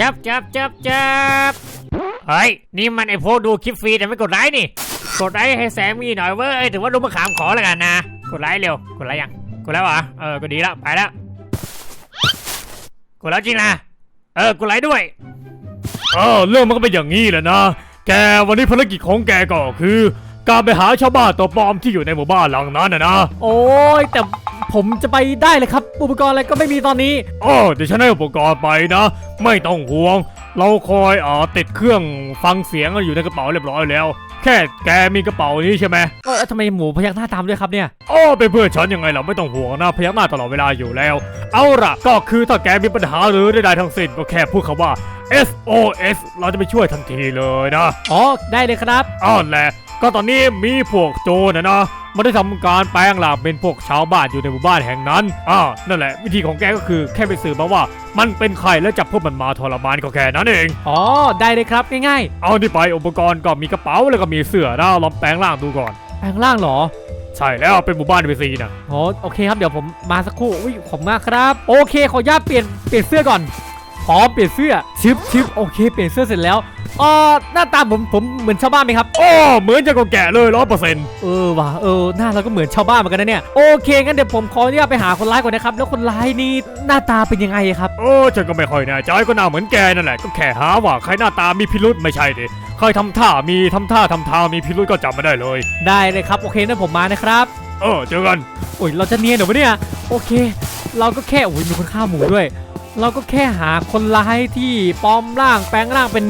จับจับจับจับเฮ้ย นี่มันไอพวกดูคลิปฟรีแต่ไม่กดไลค์นี่ กดไลค์ให้แสงมีหน่อยเว้ยถือว่าลูกมะขามขอแล้วกันนะ กดไลค์เร็ว กดไลค์ยัง กดแล้วเหรอ เออ ก็ดีแล้ว ไปแล้ว กดแล้วจริงนะ เออ กดไลค์ด้วย เออ เรื่องมันก็เป็นอย่างนี้แหละนะ แกวันนี้ภารกิจของแกก็คือ การไปหาชาวบ้านตัวปลอมที่อยู่ในหมู่บ้านหลังนั้นนะนะ โอ้ยแต่ ผมจะไปได้เลยครับ อุปกรณ์อะไรก็ไม่มีตอนนี้อ๋อเดี๋ยวฉันให้อุปกรณ์ไปนะ ไม่ต้องห่วง เราคอยเอ่อติดเครื่องฟังเสียงอยู่ในกระเป๋าเรียบร้อยแล้ว แค่แกมีกระเป๋านี้ใช่ไหมเออทำไมหมูพยักหน้าตามด้วยครับเนี่ยอ๋อเป็นเพื่อนฉันยังไงเราไม่ต้องห่วงนะพยักหน้าตลอดเวลาอยู่แล้ว เอาล่ะก็คือถ้าแกมีปัญหาหรือใดๆทั้งสิ้นก็แค่พูดคำว่า SOS เราจะไปช่วยทันทีเลยนะ อ๋อ ได้เลยครับอ้าวแหละ ก็ตอนนี้มีพวกโจรนะนะ มันได้ทำการแปลงร่างเป็นพวกชาวบ้านอยู่ในหมู่บ้านแห่งนั้นอ่านั่นแหละ วิธีของแกก็คือแค่ไปสืบมาว่า มันเป็นใครแล้วจับพวกมันมาทรมานก็แค่นั้นเองอ๋อได้เลยครับง่ายเอานี่ไปอุปกรณ์ก็มีกระเป๋าแล้วก็มีเสื้อนะลองแปลงร่างดูก่อนๆแปลงร่างเหรอใช่แล้วเป็นหมู่บ้านเวซีนะอ๋อโอเคครับเดี๋ยวผมมาสักครู่อุ้ยขอบคุณมากครับ โอเคขออนุญาตเปลี่ยนเปลี่ยนเสื้อก่อนพร้อมเปลี่ยนเสื้อชิปชิปโอเค เปลี่ยนเสื้อเสร็จแล้ว เออหน้าตาผมผมเหมือนชาวบ้านไหมครับ โอ้เหมือนจะก็แกะเลยร้อยเปอร์เซ็นต์เออว่ะเออหน้าเราก็เหมือนชาวบ้านเหมือนกันนะเนี่ยโอเคงั้นเดี๋ยวผมขออนุญาตไปหาคนร้ายก่อนนะครับแล้วคนร้ายนี่หน้าตาเป็นยังไงครับ โอ้ฉันก็ไม่ค่อยแน่ใจก็หน่าเหมือนแกนั่นแหละก็แค่หาว่าใครหน้าตามีพิรุษไม่ใช่ดิใครทำท่ามีทำท่าทำทางมีพิรุษก็จับมาได้เลย ได้เลยครับโอเคนั่นผมมานะครับ เออเจอกันโอ้ยเราจะเนียนเหรอวะเนี่ยโอเค เราก็แค่โอ้ยมีคนฆ่าหมูด้วย เราก็แค่หาคนร้ายที่ปลอมร่างแปลงร่างเป็น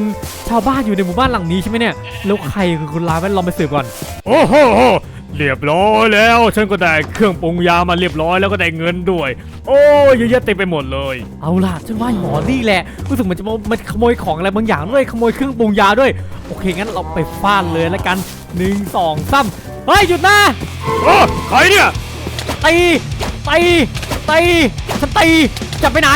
ชาวบ้านอยู่ในหมู่บ้านหลังนี้ใช่ไหมเนี่ย แล้วใครคือคนร้ายมันลองไปสืบก่อน โอ้โห เรียบร้อยแล้ว ฉันก็ได้เครื่องปรุงยามาเรียบร้อยแล้วก็ได้เงินด้วย โอ้ยเยอะแยะเต็มไปหมดเลย เอาล่ะฉันว่าหมอนี่แหละ รู้สึกเหมันจะมามันขโมยของอะไรบางอย่างด้วย ขโมยเครื่องปรุงยาด้วย โอเคงั้นเราไปฟาดเลยแล้วกันหนึ่งสองสามเฮ้ยหยุดนะโอ้ใครเนี่ยตีตีตี ฉันตีจะไปไหน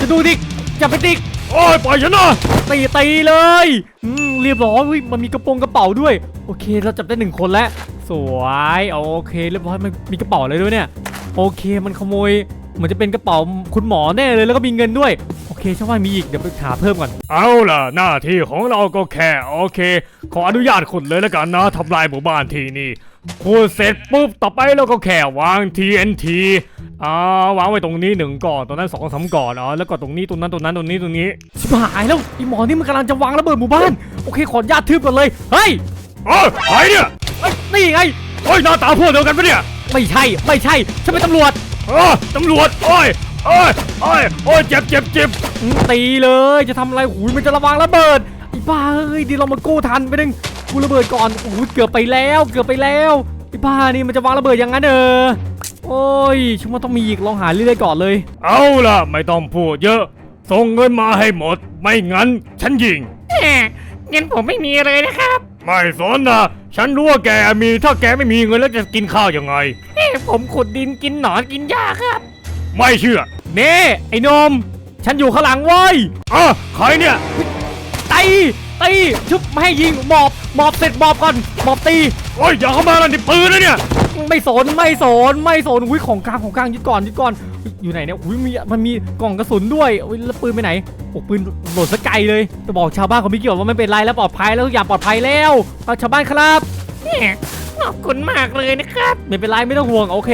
จะดูดิจะไปติโอ้ยปล่อยฉันนะตีตีเลยอืมเรียบร้อยอุ๊ยมันมีกระโปรงกระเป๋าด้วย โอเคเราจับได้หนึ่งคนแล้ว สวยโอเคเรียบร้อยมันมีกระเป๋าอะไรด้วยเนี่ย โอเคมันขโมยเหมือนจะเป็นกระเป๋าคุณหมอแน่เลยแล้วก็มีเงินด้วย โอเคช่างว่ามีอีกเดี๋ยวไปหาเพิ่มก่อน เอาล่ะ หน้าที่ของเราก็แค่ โอเค ขออนุญาตขุดเลยแล้วกันนะทำลายหมู่บ้านที่นี่ ขุดเสร็จปุ๊บต่อไปเราก็แค่วาง TNT อ่าวางไว้ตรงนี้หนึ่งก่อนตรงนั้นสองสามก่อนอ๋อแล้วก็ตรงนี้ตรงนั้นตรงนั้นตรงนี้ตรงนี้ชิบหายแล้วไอหมอนี่มันกำลังจะวางระเบิดหมู่บ้านโอเคขออนุญาตทึบก่อนเลยเฮ้ยโอ้ยใครเนี่ยเอ้ยนี่ไงโอ้ยหน้าตาพวกเดียวกันปะเนี่ยไม่ใช่ไม่ใช่ฉันเป็นตำรวจเออตำรวจโอ้ยโอ้ยโอ้ยโอ้ยเจ็บเจ็บเจ็บอืมตีเลยจะทำอะไรหูยมันจะระวังระเบิดไอ้บ้าเอ้ยดีเรามากู้ทันไปหนึ่ง กูระเบิดก่อนโอ้ยเกือบไปแล้วเกือบไปแล้วไอ้บ้านี่มันจะวางระเบิดอย่างนั้นเออโอ้ยฉันว่าต้องมีอีกลองหาเรื่อยๆก่อนเลย เอาล่ะ ไม่ต้องพูดเยอะ ส่งเงินมาให้หมด ไม่งั้น ฉันยิงแหมเงินผมไม่มีเลยนะครับ ไม่สนนะ ฉันรู้ว่าแกมีถ้าแกไม่มีเงินแล้วจะกินข้าวยังไง เอ้ผมขุดดินกินหนอนกินหญ้าครับไม่เชื่อเน่ไอ้หนม ฉันอยู่ข้างหลังเว้ยอะใครเนี่ยตี ตีชุบไม่ให้ยิงหมอบหมอบเสร็จหมอบก่อนหมอบตี โอ้ยอย่าเข้ามาแล้วนี่ปืนนะเนี่ย ไม่สนไม่สนไม่สนอุ้ยของกลางของกลางยึดก่อนยึดก่อนอุ๊ยอยู่ไหนเนี่ยอุ้ยมีมันมีกล่องกระสุนด้วยอุ้ยแล้วปืนไปไหนโอ้ปืนโหลดสกไกลเลยจะบอกชาวบ้านเขาไม่เกี่ยวว่าไม่เป็นไรแล้วปลอดภัยแล้วทุกอย่างปลอดภัยแล้วเอาชาวบ้านครับแหมขอบคุณมากเลยนะครับ ไม่เป็นไรไม่ต้องห่วงโอเค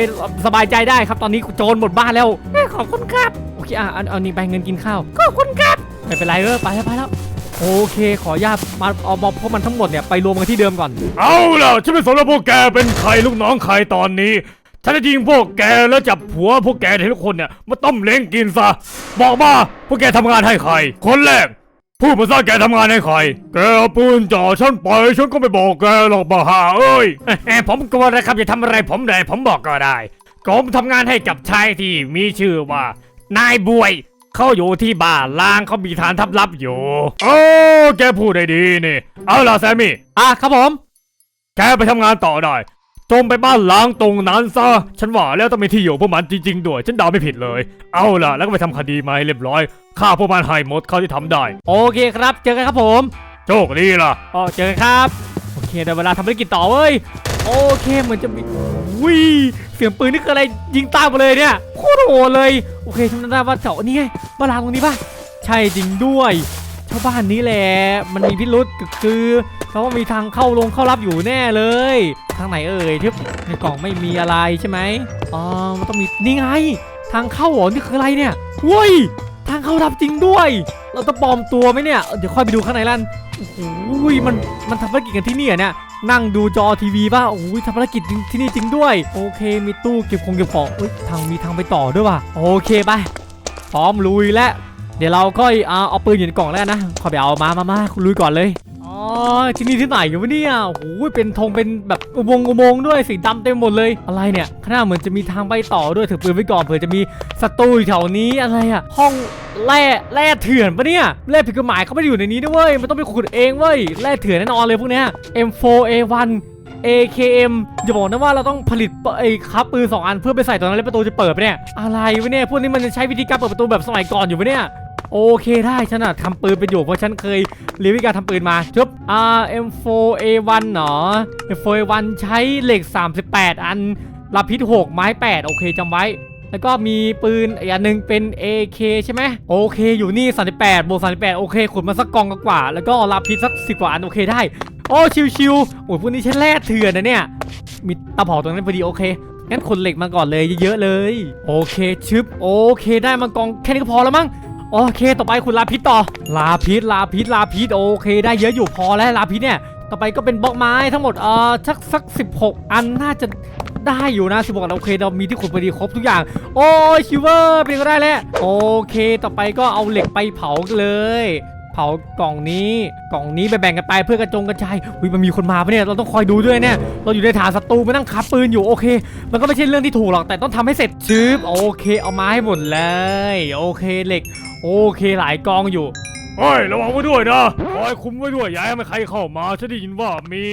สบายใจได้ครับตอนนี้โจรหมดบ้านแล้วแหมขอบคุณครับ โอเคอะเอาเอานี่ไปเงินกินข้าว ขอบคุณครับ ไม่เป็นไรเออไปแล้วไปแล้ว โอเค ขออนุญาตมาเอาบอพวกมันทั้งหมดเนี่ยไปรวมกันที่เดิมก่อน เอาล่ะฉันไม่สนว่าพวกแกเป็นใครลูกน้องใครตอนนี้ ฉันจะยิงพวกแกแล้วจับผัวพวกแกทุกคนเนี่ยมาต้มเล้งกินซะ บอกมาพวกแกทำงานให้ใคร คนแรกพูดมาซะแกทำงานให้ใคร แกเอาปืนจ่อฉันไปฉันก็ไม่บอกแกหรอกบ้าห่าเอ้ยแหมผมกลัวนะครับจะทำอะไรผมเลยผมบอกก็ได้ผมทำงานให้กับชายที่มีชื่อว่านายบวย เขาอยู่ที่บ้านล้างเขามีฐานทัพลับอยู่ โอ้แกพูดได้ดีนี่ เอาล่ะแซมมี่ อะครับผม แกไปทำงานต่อได้จงไปบ้านล้างตรงนั้นซะ ฉันว่าแล้วต้องมีที่อยู่พวกมันจริงๆด้วย ฉันเดาไม่ผิดเลย เอาล่ะ แล้วก็ไปทำคดีมาให้เรียบร้อยฆ่าพวกมันให้หมดเขาที่ทำได้ โอเคครับ เจอกันครับผมโชคดีล่ะ อ๋อเจอกันครับ โอเคได้เวลาทำภารกิจต่อเว้ย โอเคเหมือนจะมี วิเสียงปืนนี่คืออะไรยิงตามมาเลยเนี่ยโคตรโหดเลยโอเคทำได้ว่าเจาะนี่ไงบ้านล้างตรงนี้ป่ะใช่จริงด้วยเพราะบ้านนี้แหละมันมีพิรุษก็คือเพราะว่ามีทางเข้าลงเข้ารับอยู่แน่เลย ทางไหนเอ่ยที่ในกล่องไม่มีอะไรใช่ไหมอ๋อมันต้องมีนี่ไง ทางเข้าหรอนี่คืออะไรเนี่ยเว้ยทางเข้ารับจริงด้วย เราต้องปลอมตัวไหมเนี่ยเดี๋ยวค่อยไปดูข้างในลั่นโอ้โหมันมันทำภารกิจกันที่นี่เหรอเนี่ย นั่งดูจอทีวีป่ะโอ้ยทำภารกิจที่นี่จริงด้วย โอเค มีตู้เก็บของเก็บของเอ้ยทางมีทางไปต่อด้วยว่ะ โอเคไปพร้อมลุยแล้ว เดี๋ยวเราก็เอาเอาปืนอยู่ในกล่องแล้วนะ ขอไปเอามามามาลุยก่อนเลย อ๋อ ที่นี่ที่ไหนกันวะเนี่ยโอ้โหเป็นธงเป็นแบบอุโมงค์อุโมงค์ด้วยสีดำเต็มหมดเลย อะไรเนี่ยข้างหน้าเหมือนจะมีทางไปต่อด้วยถือปืนไว้ก่อนเผื่อจะมีศัตรูอยู่แถวนี้อะไรอะห้องแร่แร่เถื่อนปะเนี่ยแร่ผิดกฎหมายเขาไม่ได้อยู่ในนี้ด้วยเวยมันต้องไปขุดเองเว้ยแร่เถื่อนแน่นอนเลยพวกเนี้ย M4A1 AKM อย่าบอกนะว่าเราต้องผลิตไอ้ครับปืนสองอันเพื่อไปใส่ตรงนั้นแล้วประตูจะเปิดปะเนี่ยอะไรวะเนี่ยพวกนี้มันจะใช้วิธีการเปิดประตูแบบสมัยก่อนอยู่ปะเนี่ย โอเคได้ฉันอะทำปืนเป็นอยู่เพราะฉันเคยเรียนวิการทำปืนมาจบ R M4A1 เนาะ M4A1 ใช้เหล็ก 38 อันลาพิษ6 ไม้ 8 โอเคจำไว้ แล้วก็มีปืนอีกอันหนึ่งเป็น AK ใช่ไหมโอเค อยู่นี่ 38บวก38 โอเคขุดมาสักกองกว่า แล้วก็ลาพิษสัก 10 กว่าอันโอเคได้ โอ้ชิวๆโอ้ยพวกนี้ฉันแร่เถื่อนนะเนี่ย มีตะเผาตรงนั้นพอดีโอเคงั้นขนเหล็กมาก่อนเลยเยอะๆเลย โอเคชึบโอเคได้มากองแค่นี้ก็พอแล้วมั้ง โอเค ต่อไปคุณลาพิษต่อ ลาพิษลาพิษลาพิษโอเค ได้เยอะอยู่พอแล้วลาพิษเนี่ย ต่อไปก็เป็นบล็อกไม้ทั้งหมดเอ่อสักสัก16อันน่าจะได้อยู่นะ16อันโอเคเรามีที่ขุดพอดีครบทุกอย่าง โอ้ชิวเวอร์เป็นก็ได้แล้วโอเค ต่อไปก็เอาเหล็กไปเผาเลย เผากล่องนี้กล่องนี้ไปแบ่งกันไปเพื่อกระจงกระจายอุ้ยมันมีคนมาปะเนี่ยเราต้องคอยดูด้วยเนี่ยเราอยู่ในฐานศัตรูมานั่งคับปืนอยู่โอเค มันก็ไม่ใช่เรื่องที่ถูกหรอกแต่ต้องทำให้เสร็จชืบโอเคเอามาให้หมดเลยโอเคเหล็ก โอเคหลายกองอยู่เฮ้ยระวังไว้ด้วยนะคอยคุ้มไว้ด้วยอย่าให้มันใครเข้ามาฉันได้ยินว่ามี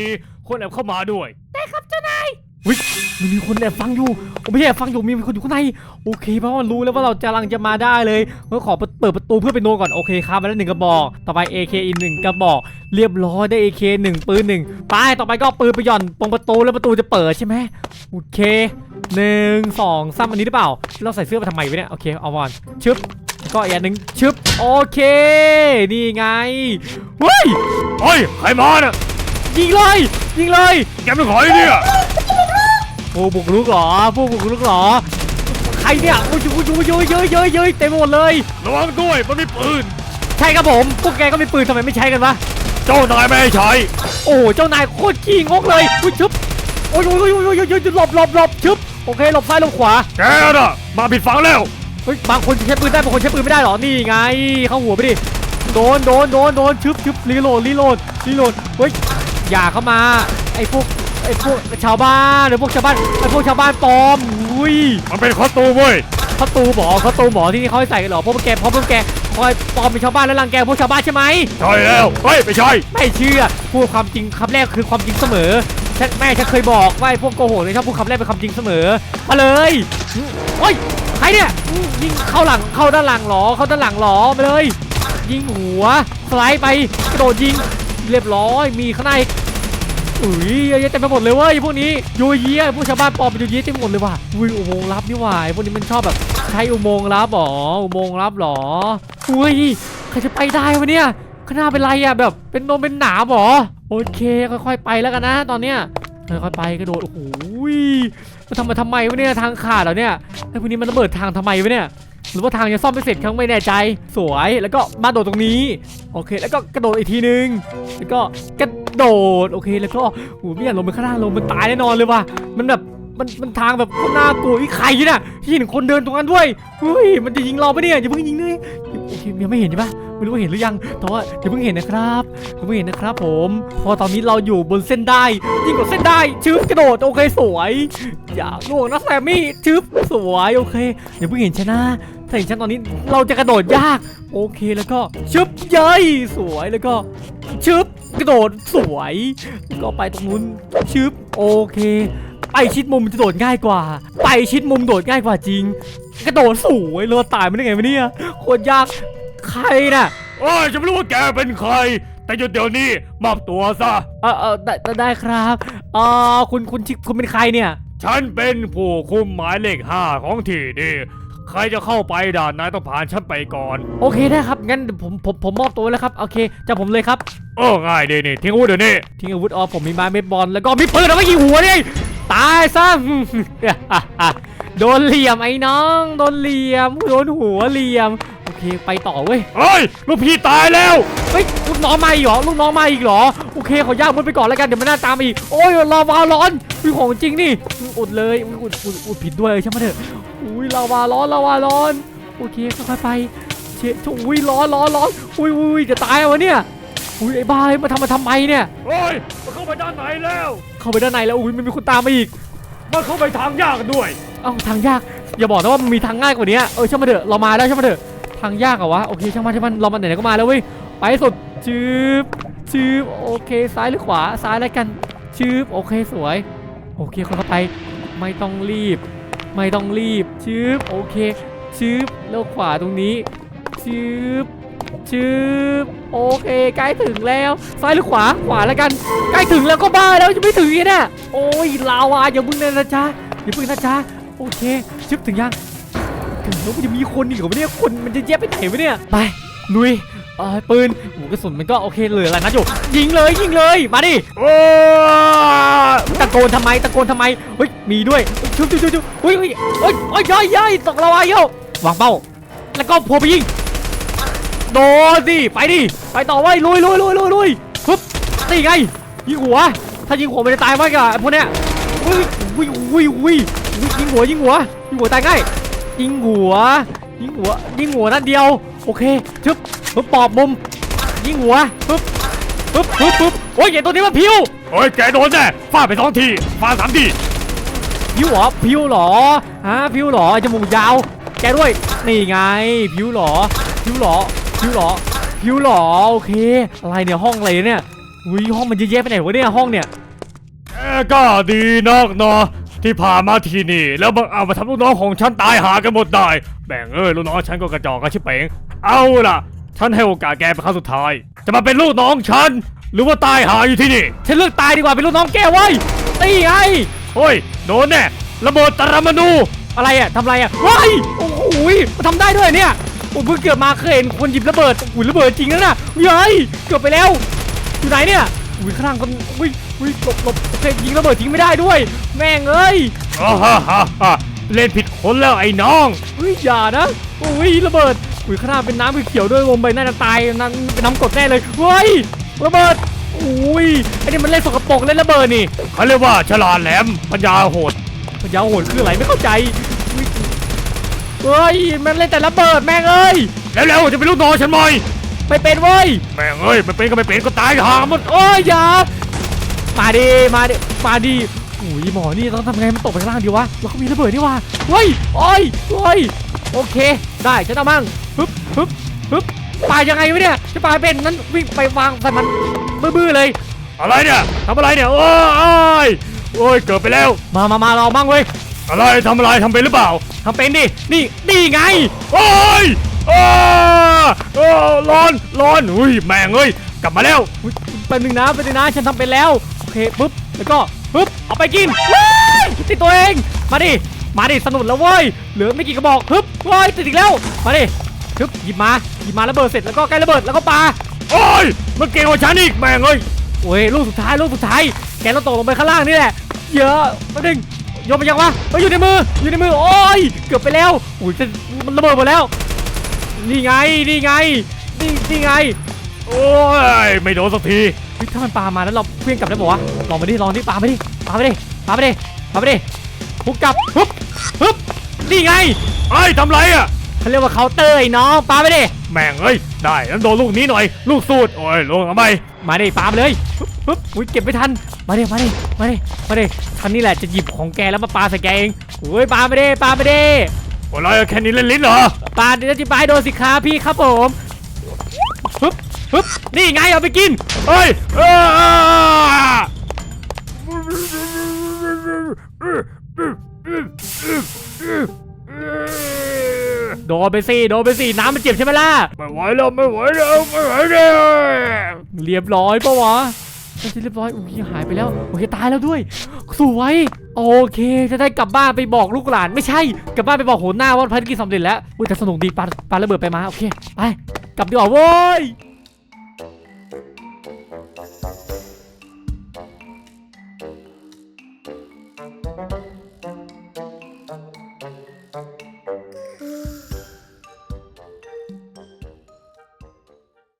คนแอบเข้ามาด้วย มันมีคนแอบฟังอยู่โอ้ไม่ใช่แอบฟังอยู่มีคนอยู่ข้างในโอเคเพราะว่ารู้แล้วว่าเราจะกำลังจะมาได้เลยก็ขอเปิดประตูเพื่อไปโนก่อนโอเคครับมาแล้วหนึ่งกระบอก ต่อไป AK อีกหนึ่งกระบอก เรียบร้อยได้ AK หนึ่งปืนหนึ่งไปต่อไปก็เอาปืนไปหย่อนตรงประตูแล้วประตูจะเปิดใช่ไหมโอเคหนึ่งสองสามอันนี้หรือเปล่า เราใส่เสื้อมาทำไมวะเนี่ยโอเคเอาวอนชึบแล้วก็อีกอันหนึ่งชึบโอเค นี่ไงเฮ้ยเฮ้ยใครมาเนี่ยยิงเลยยิงเลยแกเป็นใครเนี่ย ผู้บุกรุกเหรอผู้บุกรุกเหรอ ใครเนี่ยโอ้ยโอ้ยโอ้ยโอ้ยเยอะเยอะเยอะเต็มไปหมดเลย ระวังด้วยมันมีปืน ใช่ครับผมพวกแกก็มีปืนทำไมไม่ใช้กันวะเจ้านายไม่ให้ใช้ โอ้โหเจ้านายโคตรขี้งกเลยอุ้ยชึบโอ้ยโอ้ยโอ้ยโอ้ยโอ้ยโอ้ยหลบหลบหลบชึบโอเคหลบซ้ายหลบขวาแกน่ะมาผิดฝั่งแล้วเฮ้ยบางคนใช้ปืนได้บางคนใช้ปืนไม่ได้เหรอนี่ไง เข้าหัวไปดิโดนโดนโดนโดนชึบชึบรีโหลดรีโหลดรีโหลดเฮ้ยอย่าเข้ามาไอ้พวกไอ้พวกชาวบ้านหรือพวกชาวบ้านไอ้พวกชาวบ้านปลอมอุ้ยมันเป็นคอสตูมเว้ยเขาตูหมอเขาตูหมอที่นี่เขาให้ใส่กันเหรอพวกแกเพราะพวกแกคอยปลอมเป็นชาวบ้านแล้วรังแกพวกชาวบ้านใช่ไหมใช่แล้วเฮ้ยไม่ใช่ ไม่เชื่อพูดความจริงคำแรกคือความจริงเสมอฉันแม่ฉันเคยบอกว่าไอ้พวกโกหกเลยชอบพูดคำแรกเป็นความจริงเสมอมาเลยอืมโอ้ยใครเนี่ยอืมยิงเข้าหลังเข้าด้านหลังเหรอเข้าด้านหลังเหรอมาเลย ยิงหัวสไลด์ไปกระโดดยิงเรียบร้อยมีข้างใน อุ้ยเยอะแยะเต็มไปหมดเลยเว้ยพวกนี้ยูเยียพวกชาวบ้านปลอมเป็นยูเยียเต็มหมดเลยว่ะอุ้ยอุโมงค์ลับนี่หว่าพวกนี้มันชอบแบบใช้อุโมงค์ลับหรออุโมงค์ลับหรออุ้ยใครจะไปได้วะเนี่ยข้างหน้าเป็นไรอะแบบเป็นนมเป็นหนามหรอโอเค ค่อยๆไปแล้วกันนะ ตอนเนี้ยค่อยๆไปกระโดดโอ้โหมันทำมาทำไมวะเนี่ยทางขาดเหรอเนี่ยไอ้พวกนี้มันระเบิดทางทำไมวะเนี่ยหรือว่าทางยังซ่อมไม่เสร็จครั้งไม่แน่ใจ สวยแล้วก็มาโดดตรงนี้ โอเค แล้วก็กระโดดอีกทีนึง แล้วก็กระ โดดโอเคแล้วก็โหไม่อยากลงไปข้างล่างลงมันตายแน่นอนเลยว่ะมันแบบมันมันทางแบบคตรน่ากลัวอีกใครนี่ยที่เห็นคนเดินตรงนั้นด้วยเฮ้ยมันจะยิงเราปะเนี่ยอย่าเพิ่งยิงเลยโอเคยังไม่เห็นใช่ปะไม่รู้ว่าเห็นหรือยังแต่ว่าอย่าเพิ่งเห็นนะครับอย่าเพิ่งเห็นนะครับ ผม พอตอนนี้เราอยู่บนเส้นได้ยิ่งกว่าเส้นได้ชื้กระโดดโอเคสวย อย่าล่วงนะแซมมี่ชึบสวยโอเคอย่าเพิ่งเห็นฉันนะ ถ้าเห็นฉันตอนนี้เราจะกระโดดยาก โอเคแล้วก็ชึบเย้ยสวยแล้วก็ชึบกระโดดสวยแล้วก็ไปตรงนู้นชึบโอเค ไปชิดมุมจะโดดง่ายกว่า ไปชิดมุมโดดง่ายกว่าจริง กระโดดสวยเราตายมันได้ไงวะเนี่ยโคตรยากใครน่ะโอ้ยฉันไม่รู้ว่าแกเป็นใคร แต่หยุดเดี๋ยวนี้มอบตัวซะเออเออได้ได้ได้ครับเออคุณคุณชิคุณเป็นใครเนี่ย ฉันเป็นผู้คุมหมายเลขห้าของที่นี่ ใครจะเข้าไปด่านนายต้องผ่านฉันไปก่อน โอเคได้ครับ งั้นเดี๋ยวผมผมผมมอบตัวแล้วครับ โอเคจับผมเลยครับโอ้ง่ายดีนี่ทิ้งอาวุธเดี๋ยวนี้ทิ้งอาวุธออฟผมมีไม้เบสบอลแล้วก็มีปืนเอาไว้ยิงหัวนี่ตายซะโดนเหลี่ยมไอ้น้องโดนเหลี่ยมโดนหัวเหลี่ยมโอเคไปต่อเว้ยเฮ้ยลูกพี่ตายแล้วเฮ้ยลูกน้องมาอีกเหรอลูกน้องมาอีกเหรอโอเคขอย่างมันไปก่อนแล้วกันเดี๋ยวมันน่าตามมาอีกโอ้ยลาวาร้อนอุ้ยของจริงนี่อุดเลยอุ๊ยอุดอุดอุดผิดด้วยใช่ไหมเถอะ อุ้ยลาวาร้อนลาวาร้อน โอเคค่อยๆไปเชะอุ้ยร้อนร้อนร้อนอุ้ยอุ้ยจะตายแล้ววะเนี่ย อุ้ยไอ้บ้ามาทำมาทำไมเนี่ย เฮ้ยมันเข้าไปด้านไหนแล้ว เข้าไปด้านในแล้วอุ้ยมันมีคนตามมาอีก มันเข้าไปทางยากด้วย เอ้าทางยาก อย่าบอกนะว่ามันมีทางง่ายกว่านี้เออช่างมันเถอะเรามาแล้วช่างมันเถอะทางยากเหรอวะโอเคช่างมันช่างมันเรามาไหนๆก็มาแล้วเว้ยไปให้สุดชืบชืบโอเคซ้ายหรือขวาซ้ายแล้วกันชืบโอเคสวย โอเคคนเข้าไปไม่ต้องรีบ ไม่ต้องรีบชืบโอเคชืบแล้วขวาตรงนี้ชืบชืบโอเค ใกล้ถึงแล้ว ซ้ายหรือขวาขวาแล้วกัน ใกล้ถึงแล้วก็บ้าแล้วจะไม่ถึงอีกเนี่ยโอ้ยลาวาอย่าพึ่งเลยนะจ๊ะอย่าพึ่งนะจ๊ะโอเคชึบถึงยังถึงแล้วมันจะมีคนอีกเหรอเนี่ยคนมันจะแยกไปไหนวะเนี่ยไปลุย เออปืนโอ้กระสุนมันก็โอเคเหลืออะไรนะอยู่ยิงเลยยิงเลยมาดิโอ้ตะโกนทำไมตะโกนทำไมเฮ้ยมีด้วยชุบชุบชุบชุบเฮ้ยเฮ้ยเฮ้ยเฮ้ยย่อยย่อยตกลาวาโยวางเป้า แล้วก็พัวไปยิงโดนสิไปดิไปต่อไว้ลุยลุยลุยลุยลุยปึ๊บนี่ไงยิงหัว ถ้ายิงหัวมันจะตายมากอะพวกเนี้ยอุ้ยอุ้ยอุ้ยอุ้ยยิงหัวยิงหัวยิงหัวตายง่ายยิงหัวยิงหัวยิงหัวนัดเดียวโอเคชึบ ปึ๊บปอบมุมยิงหัวปึ๊บปึ๊บปึ๊บปึ๊บโอ้ยไอ้ตัวนี้มันพิวโอ้ยแกโดนแน่ฟาดไปสองทีฟาดสามทีพิวเหรอพิวเหรอฮะพิวเหรอจมูกยาว แกด้วยนี่ไงพิวเหรอพิวเหรอพิวเหรอพิวเหรอโอเคอะไรเนี่ยห้องอะไรเนี่ยอุ้ยห้องมันเยอะแยะไปไหนวะเนี่ยห้องเนี่ยแกก็ดีนักเนาะที่พามาที่นี่ แล้วบังเอามาทำลูกน้องของฉันตายหากันหมดได้แบ่งเอ้ยลูกน้องฉันก็กระจอกกระชิบเป๋งเอาล่ะ ฉันให้โอกาสแกเป็นครั้งสุดท้าย จะมาเป็นลูกน้องฉัน หรือว่าตายหาอยู่ที่นี่ ฉันเลือกตายดีกว่าเป็นลูกน้องแกเว้ยตีไงเฮ้ยโดนแน่ระเบิดตรมานู อะไรอะทำอะไรอะว้ายโอ้โหยมันทำได้ด้วยเนี่ยผมเพิ่งเกิดมาเคยเห็นคนหยิบระเบิดอุ้ยระเบิดจริงนะน่ะเย้ยเกือบไปแล้ว อยู่ไหนเนี่ยอุ้ยข้างล่างคนอุ้ยอุ้ยหลบหลบโอเคยิงระเบิดทิ้งไม่ได้ด้วย แม่งเอ้ยอ่าฮ่าฮ่าฮ่าเล่นผิดคนแล้วไอ้น้องเฮ้ยอย่านะอุ้ยระเบิด อุ้ยข้างหน้าเป็นน้ำเขียวๆด้วยลมไปน่าจะตายนั่นเป็นน้ำกรดแน่เลยเฮ้ยระเบิดอุ้ยไอ้นี่มันเล่นสกปรกเล่นระเบิดนี่เขาเรียกว่าฉลาดแหลมปัญญาโหดปัญญาโหดคืออะไรไม่เข้าใจอุ๊ยเฮ้ยมันเล่นแต่ระเบิดแม่งเอ้ยแล้วแล้วจะเป็นลูกน้องฉันไหมไม่เป็นเว้ยแม่งเอ้ยไม่เป็นก็ไม่เป็นก็ตายหาหมดโอ้ยอย่ามาดิมาดิมาดิอุ้ยหมอนี่ต้องทำไงมันตกไปข้างล่างดีวะแล้วเขามีระเบิดนี่วะเฮ้ยโอ้ยโอ้ยโอเค ได้ฉันเอามั่ง ฮึบฮึบฮึบปายังไงวะเนี่ยจะปาเป็นนั้นวิ่งไปวางใส่มันบื้อๆเลย อะไรเนี่ยทำอะไรเนี่ยโอ้ยโอ้ยเกิดไปแล้ว มามามาเรามั่งเว้ยอะไรทำอะไรทำเป็นหรือเปล่าทำเป็นดินี่นี่ไงโอ้ยอ้าโอ้ร้อนร้อนอุ้ยแม่งเอ้ยกลับมาแล้วอุ๊ยเป็นหนึ่งนะเป็นหนึ่งนะฉันทำเป็นแล้วโอเคปุ๊บแล้วก็ปุ๊บเอาไปกินว้ายติดตัวเองมาดิมาดิสนุกแล้วเว้ยเหลือไม่กี่กระบอกปึ๊บว้ายติดอีกแล้วมาดิ ปึ๊บหยิบมาหยิบมาระเบิดเสร็จแล้วก็ใกล้ระเบิดแล้วก็ปาโอ้ยมันเก่งกว่าฉันอีกแม่งเอ้ยโอ้ยลูกสุดท้ายลูกสุดท้ายแกต้องตกลงไปข้างล่างนี่แหละเยอะแป๊บนึงโยนไปยังวะเฮ้ยอยู่ในมืออยู่ในมือโอ้ยเกือบไปแล้วอุ้ยจะมันระเบิดหมดแล้วนี่ไงนี่ไงนี่นี่ไงโอ้ยไม่โดนสักทีถ้ามันปามาแล้วเราเพี้ยงกลับได้ปะวะลองมาดิลองดิปาไปดิปาไปดิปาไปดิปาไปดิพุกกลับฮึบฮึบนี่ไงไอ้ทำไรอะ เขาเรียกว่าเคาน์เตอร์ไอ้น้องปาไปดิแม่งเอ้ยได้งั้นโดนลูกนี้หน่อย ลูกสูตรโอ้ยลงเอาไปมาดิปาไปเลยฮึบฮึบอุ้ยเก็บไม่ทันมาดิมาดิมาดิมาดิทันนี่แหละจะหยิบของแกแล้วมาปาใส่แกเองโอ้ยปาไปดิปาไปดิอะไรอะแค่นี้เล่นลิ้นเหรอปาดิแล้วจิปาให้โดนสิครับพี่ครับผมฮึบฮึบนี่ไงเอาไปกินเฮ้ยอ้า โดนไปสิโดนไปสิน้ำมันเจ็บใช่ไหมล่ะไม่ไหวแล้วไม่ไหวแล้วไม่ไหวแล้วเรียบร้อยปะวะเสร็จเรียบร้อยอุ้ยหายไปแล้วโอเคตายแล้วด้วยสวยโอเค จะได้กลับบ้านไปบอกลูกหลานไม่ใช่ กลับบ้านไปบอกโหนหน้าว่าภารกิจสำเร็จแล้วอุ้ยแต่สนุกดีปาปาระเบิดไปมาโอเคไปกลับดีกว่าโว้ย